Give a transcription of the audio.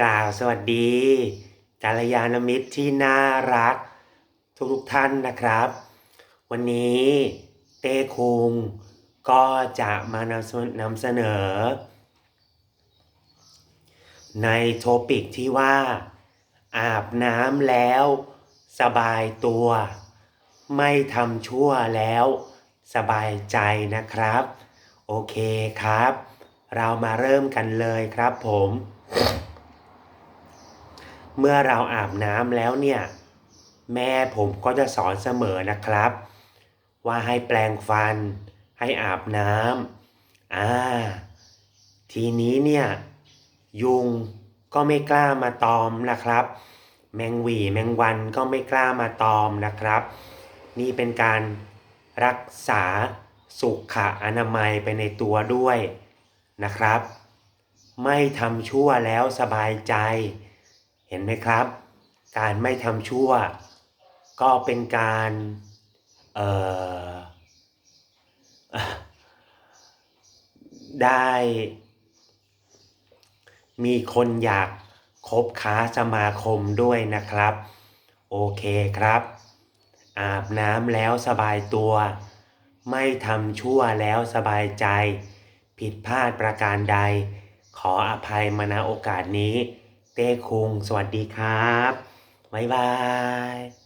กล่าวสวัสดีกาลยานมิตรที่น่ารัก ทุกทุกท่านนะครับ วันนี้เต้คุงก็จะมานำเสนนำเสนอ ในโทปิกที่ว่า อาบน้ำแล้ว สบายตัว ไม่ทำชั่วแล้ว สบายใจนะครับ โอเคครับ เรามาเริ่มกันเลยครับผม เมื่อเราอาบน้ำแล้วเนี่ย แม่ผมก็จะสอนเสมอนะครับ ว่าให้แปลงฟัน ให้อาบน้ำอ่าทีนี้เนี่ย ยุงก็ไม่กล้ามาตอมนะครับ แมงหวีแมงวันก็ไม่กล้ามาตอมนะครับ นี่เป็นการรักษาสุขอนามัยไปในตัวด้วยนะครับ ไม่ทำชั่วแล้วสบายใจ เห็นไหมครับ การไม่ทำชั่ว ก็เป็นการได้ มีคนอยากคบค้าสมาคมด้วยนะครับ โอเคครับ อาบน้ำแล้วสบายตัว ไม่ทำชั่วแล้วสบายใจ ผิดพลาดประการใด ขออภัยมาณโอกาสนี้ เต้คุงสวัสดีครับ บ๊ายบาย